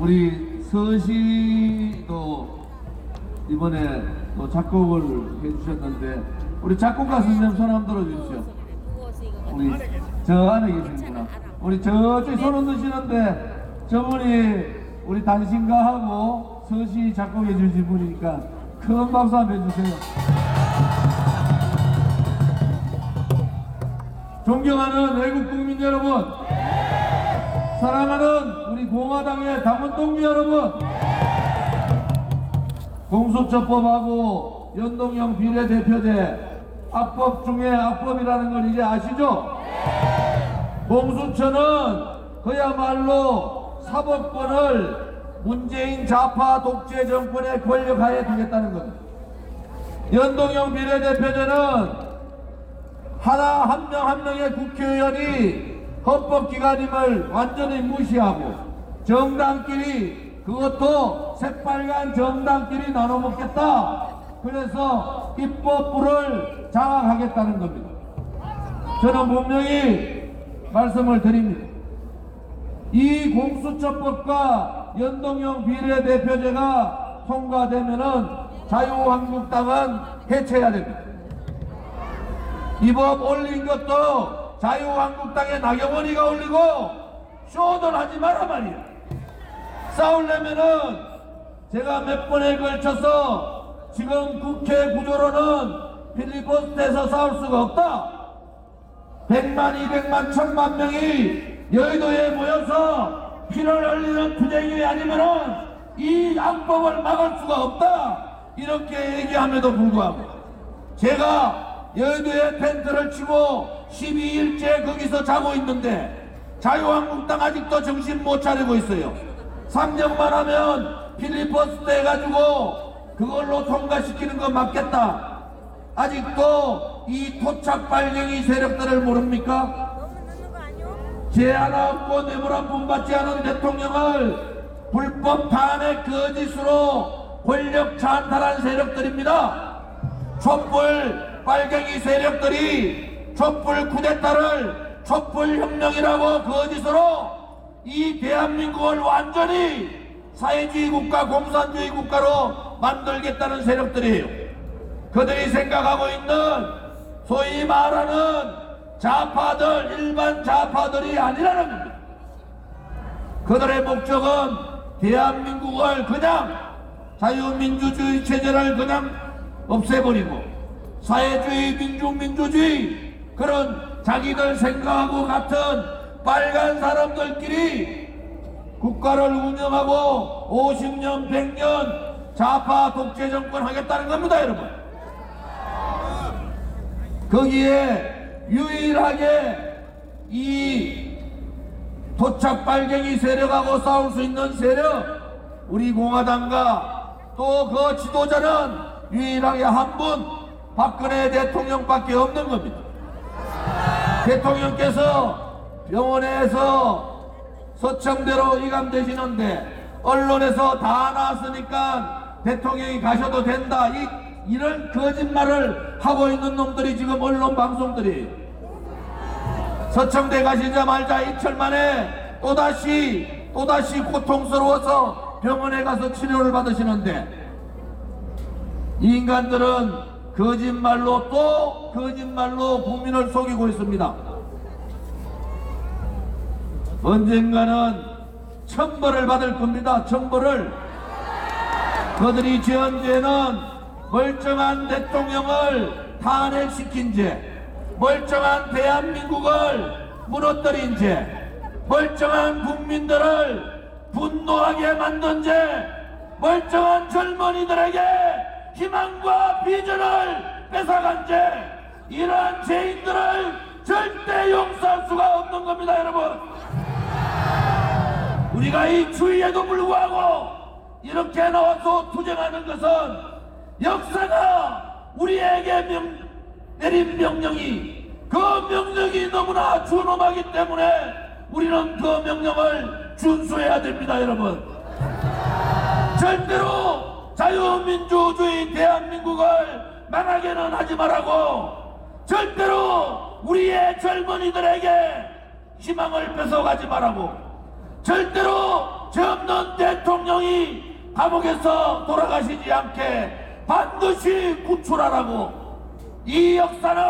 우리 서시도 이번에 또 작곡을 해주셨는데 우리 작곡가 선생님 손 한번 들어주십시오. 우리 저 안에 계시는구나. 우리 저쪽에 손 흔드시는데 저분이 우리 단신가하고 서시 작곡해 주신 분이니까 큰 박수 한번 해주세요. 존경하는 외국 국민 여러분, 사랑하는 우리 공화당의 당원 동지 여러분, 공수처법하고 연동형 비례대표제 악법 중에 악법이라는 걸 이제 아시죠? 공수처는 그야말로 사법권을 문재인 좌파 독재 정권의 권력하에 두겠다는 겁니다. 연동형 비례대표제는 하나 한 명한 명의 국회의원이 헌법기관임을 완전히 무시하고 정당끼리 그것도 새빨간 정당끼리 나눠 먹겠다. 그래서 입법부를 장악하겠다는 겁니다. 저는 분명히 말씀을 드립니다. 이 공수처법과 연동형 비례대표제가 통과되면은 자유한국당은 해체해야 됩니다. 이 법 올린 것도 자유한국당의 나경원이가 올리고 쇼들 하지 마라 말이야. 싸우려면은 제가 몇 번에 걸쳐서 지금 국회 구조로는 필리버스터에서 싸울 수가 없다. 100만, 200만, 1000만 명이 여의도에 모여서 피를 흘리는 투쟁이 아니면은 이 악법을 막을 수가 없다. 이렇게 얘기함에도 불구하고 제가 여의도에 텐트를 치고 12일째 거기서 자고 있는데 자유한국당 아직도 정신 못 차리고 있어요. 3년만 하면 필리버스터 해가지고 그걸로 통과시키는 거 맞겠다. 아직도 이 토착 발령이 세력들을 모릅니까? 죄 하나 없고 뇌물 한푼 받지 않은 대통령을 불법 탄핵 거짓으로 권력 찬탈한 세력들입니다. 촛불 빨갱이 세력들이 촛불 쿠데타를 촛불 혁명이라고 거짓으로 이 대한민국을 완전히 사회주의 국가, 공산주의 국가로 만들겠다는 세력들이에요. 그들이 생각하고 있는 소위 말하는 좌파들, 일반 좌파들이 아니라는 겁니다. 그들의 목적은 대한민국을 그냥 자유민주주의 체제를 그냥 없애버리고 사회주의, 민중민주주의 그런 자기들 생각하고 같은 빨간 사람들끼리 국가를 운영하고 50년, 100년 좌파 독재 정권 하겠다는 겁니다, 여러분. 거기에 유일하게 이 도착 빨갱이 세력하고 싸울 수 있는 세력, 우리 공화당과 또 그 지도자는 유일하게 한 분, 박근혜 대통령밖에 없는 겁니다. 대통령께서 병원에서 서청대로 이감되시는데 언론에서 다 나왔으니까 대통령이 가셔도 된다. 이, 이런 거짓말을 하고 있는 놈들이 지금 언론 방송들이 서청대 가시자마자 이틀 만에 또다시 또다시 고통스러워서 병원에 가서 치료를 받으시는데 이 인간들은 거짓말로 또 거짓말로 국민을 속이고 있습니다. 언젠가는 천벌을 받을 겁니다. 천벌을. 그들이 지은 죄는 멀쩡한 대통령을 탄핵시킨 죄, 멀쩡한 대한민국을 무너뜨린 죄, 멀쩡한 국민들을 분노하게 만든 죄, 멀쩡한 젊은이들에게 희망과 비전을 뺏어간 죄, 이러한 죄인들을 절대 용서할 수가 없는 겁니다, 여러분. 우리가 이 추위에도 불구하고 이렇게 나와서 투쟁하는 것은 역사가 우리에게 명, 내린 명령이 그 명령이 너무나 준엄하기 때문에 우리는 그 명령을 준수해야 됩니다, 여러분. 절대로 자유민주주의 대한민국을 망하게는 하지 말라고 절대로 우리의 젊은이들에게 희망을 뺏어가지 말라고 절대로 저 없는 대통령 대통령이 감옥에서 돌아가시지 않게 반드시 구출하라고 이 역사는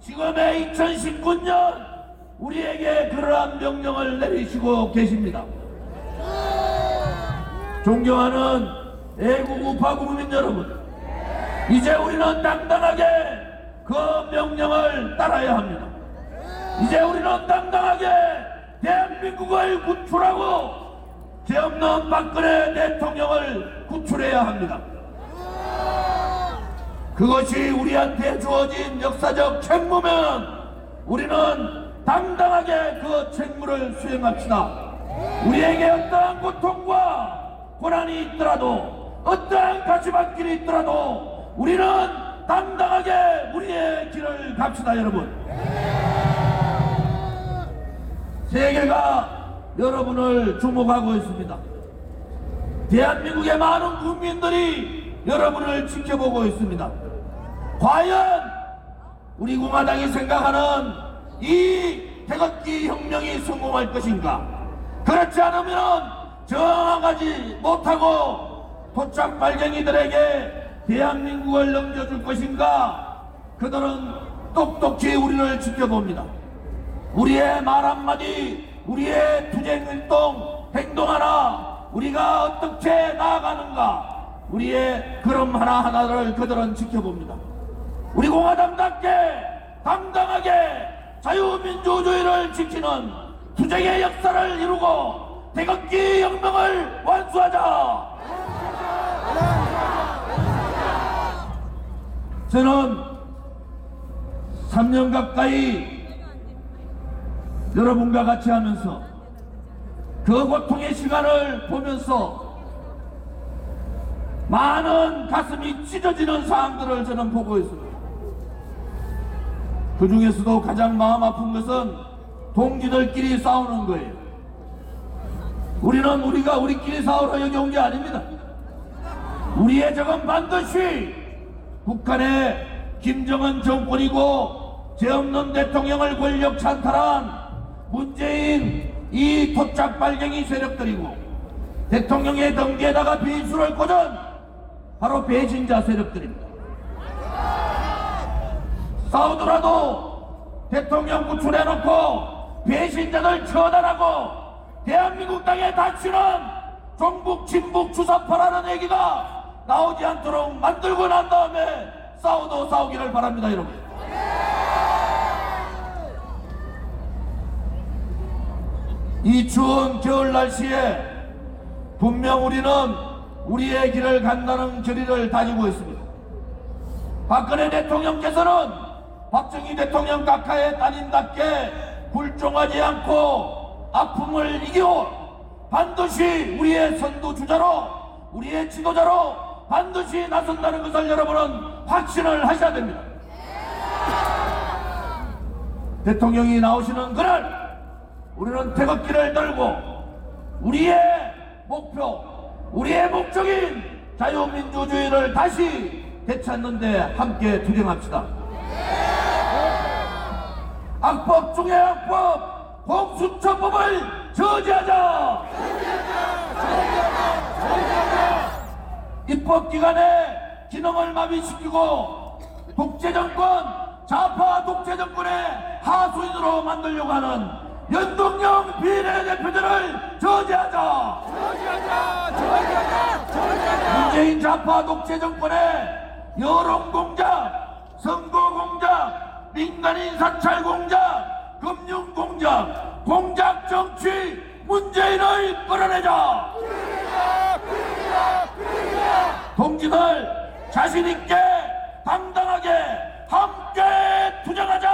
지금의 2019년 우리에게 그러한 명령을 내리시고 계십니다. 존경하는 애국 우파 국민 여러분, 이제 우리는 당당하게 그 명령을 따라야 합니다. 이제 우리는 당당하게 대한민국을 구출하고 죄 없는 박근혜 대통령을 구출해야 합니다. 그것이 우리한테 주어진 역사적 책무면 우리는 당당하게 그 책무를 수행합시다. 우리에게 어떠한 고통과 고난이 있더라도 어떠한 가시밭길이 있더라도 우리는 당당하게 우리의 길을 갑시다 여러분. 세계가 여러분을 주목하고 있습니다. 대한민국의 많은 국민들이 여러분을 지켜보고 있습니다. 과연 우리 공화당이 생각하는 이 태극기 혁명이 성공할 것인가? 그렇지 않으면 저항하지 못하고 토착 발갱이들에게 대한민국을 넘겨줄 것인가? 그들은 똑똑히 우리를 지켜봅니다. 우리의 말 한마디, 우리의 투쟁 활동, 행동 하나, 우리가 어떻게 나아가는가, 우리의 걸음 하나하나를 그들은 지켜봅니다. 우리 공화당답게 당당하게 자유민주주의를 지키는 투쟁의 역사를 이루고 태극기 혁명을 완수하자! 저는 3년 가까이 여러분과 같이 하면서 그 고통의 시간을 보면서 많은 가슴이 찢어지는 상황들을 저는 보고 있습니다. 그 중에서도 가장 마음 아픈 것은 동지들끼리 싸우는 거예요. 우리는 우리가 우리끼리 싸우러 여기 온 게 아닙니다. 우리의 적은 반드시 북한의 김정은 정권이고 죄 없는 대통령을 권력 찬탈한 문재인 이 토착 발갱이 세력들이고 대통령의 덩기에다가 비수를 꽂은 바로 배신자 세력들입니다. 싸우더라도 대통령 구출해놓고 배신자들 처단하고 대한민국 땅에 다치는 종북 친북 주사파라는 얘기가 나오지 않도록 만들고 난 다음에 싸워도 싸우기를 바랍니다 여러분. 이 추운 겨울 날씨에 분명 우리는 우리의 길을 간다는 결의를 다지고 있습니다. 박근혜 대통령께서는 박정희 대통령 각하의 따님답게 굴종하지 않고 아픔을 이기고 반드시 우리의 선두주자로 우리의 지도자로 반드시 나선다는 것을 여러분은 확신을 하셔야 됩니다. 대통령이 나오시는 그날 우리는 태극기를 들고 우리의 목표, 우리의 목적인 자유민주주의를 다시 되찾는데 함께 투쟁합시다. 악법 중의 악법, 공수처법을 저지하자! 입법 기관의 기능을 마비시키고 독재 정권, 좌파 독재 정권의 하수인으로 만들려고 하는 연동형 비례대표들을 저지하자! 문재인 좌파 독재 정권의 여론 공작, 선거 공작, 민간인 사찰 공작, 금융 공작, 공작 정치 문재인을 끌어내자! 동지들 자신 있게 당당하게 함께 투쟁하자!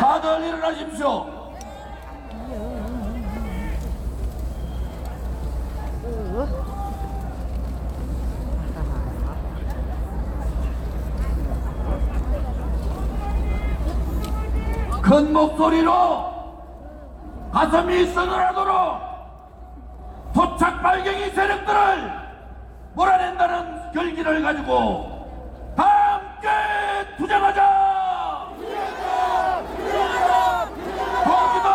다들 일어나십시오. 큰 목소리로 가슴이 서늘하도록 발갱이 세력들을 몰아낸다는 결기를 가지고 다 함께 투쟁하자! 동지들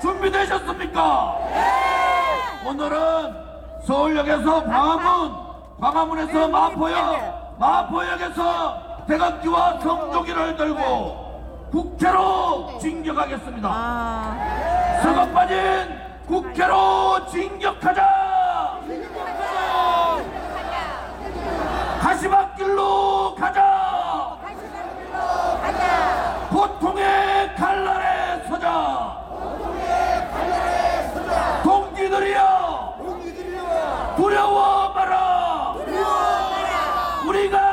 준비되셨습니까? 오늘은 서울역에서 광화문, 광화문에서 마포역, 마포역에서 대각기와 성조기를 들고 국회로 진격하겠습니다. 아, 서거 빠진 국회로 진격하자! 가시밭길로 가자! 고통의 칼날에 서자! 동기들이여! 두려워 마라! 우리가